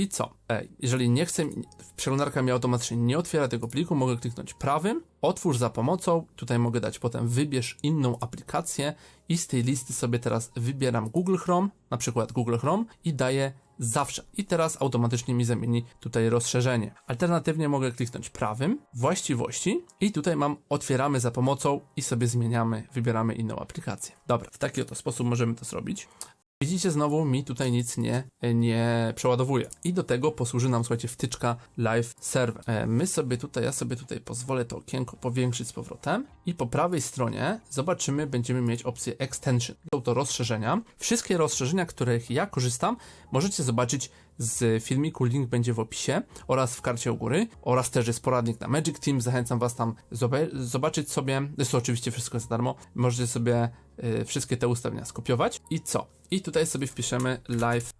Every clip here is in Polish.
I co? E, jeżeli nie chcę, przeglądarka mi automatycznie nie otwiera tego pliku, mogę kliknąć prawym, otwórz za pomocą, tutaj mogę dać potem wybierz inną aplikację i z tej listy sobie teraz wybieram Google Chrome, na przykład Google Chrome i daję zawsze. I teraz automatycznie mi zamieni tutaj rozszerzenie. Alternatywnie mogę kliknąć prawym, właściwości i tutaj mam otwieramy za pomocą i sobie zmieniamy, wybieramy inną aplikację. Dobra, w taki oto sposób możemy to zrobić. Widzicie, znowu mi tutaj nic nie, nie przeładowuje. I do tego posłuży nam, słuchajcie, wtyczka Live Server. E, My sobie tutaj, ja sobie tutaj pozwolę to okienko powiększyć z powrotem i po prawej stronie zobaczymy, będziemy mieć opcję Extension. Są to rozszerzenia. Wszystkie rozszerzenia, których ja korzystam, możecie zobaczyć z filmiku, link będzie w opisie oraz w karcie u góry. Oraz też jest poradnik na Magic Team, zachęcam was tam zobaczyć sobie, to oczywiście wszystko za darmo, możecie sobie y, wszystkie te ustawienia skopiować. I co? I tutaj sobie wpiszemy live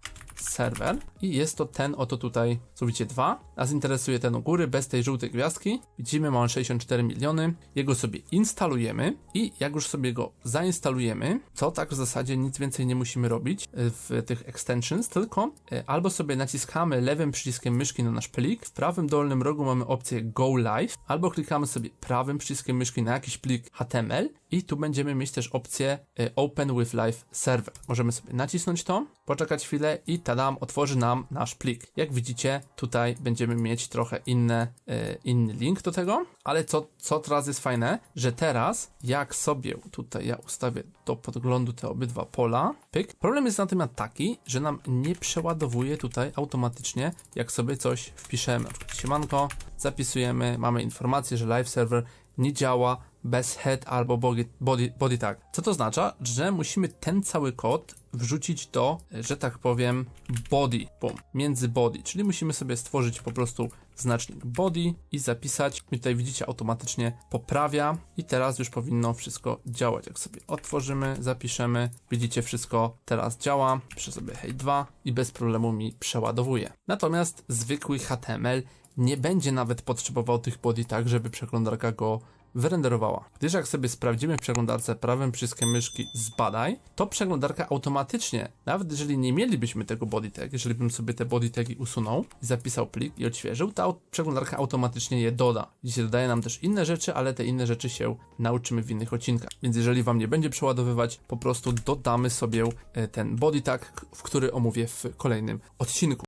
server i jest to ten oto tutaj, co widzicie, dwa. Nas interesuje ten u góry, bez tej żółtej gwiazdki. Widzimy, ma on 64 miliony. Jego sobie instalujemy i jak już sobie go zainstalujemy, to tak w zasadzie nic więcej nie musimy robić y, w tych extensions, tylko y, albo sobie naciskamy lewym przyciskiem myszki na nasz plik, w prawym dolnym rogu mamy opcję Go Live, albo klikamy sobie prawym przyciskiem myszki na jakiś plik HTML i tu będziemy mieć też opcję y, Open with Live Server. Możemy sobie nacisnąć to, poczekać chwilę i tadam, otworzy nam nasz plik. Jak widzicie, tutaj będziemy mieć trochę inne, y, inny link do tego, ale co, co teraz jest fajne, że teraz jak sobie tutaj ja ustawię do podglądu te obydwa pola, pyk. Problem jest natomiast taki, że nam nie przeładowuje tutaj automatycznie, jak sobie coś wpiszemy. Na przykład siemanko, zapisujemy, mamy informację, że live server nie działa bez head albo body, body, body tag. Co to oznacza? Że musimy ten cały kod wrzucić do, że tak powiem, body, boom, między body, czyli musimy sobie stworzyć po prostu znacznik body i zapisać. I tutaj widzicie, automatycznie poprawia i teraz już powinno wszystko działać. Jak sobie otworzymy, zapiszemy, widzicie, wszystko teraz działa. Piszę sobie hej 2 i bez problemu mi przeładowuje. Natomiast zwykły HTML nie będzie nawet potrzebował tych body tak, żeby przeglądarka go wyrenderowała. Gdyż jak sobie sprawdzimy w przeglądarce prawym przyciskiem myszki zbadaj, to przeglądarka automatycznie, nawet jeżeli nie mielibyśmy tego body tag, jeżeli bym sobie te body tagi usunął zapisał plik i odświeżył, to au- przeglądarka automatycznie je doda. Dzisiaj dodaje nam też inne rzeczy, ale te inne rzeczy się nauczymy w innych odcinkach. Więc jeżeli wam nie będzie przeładowywać, po prostu dodamy sobie e, ten body tag, w który omówię w kolejnym odcinku.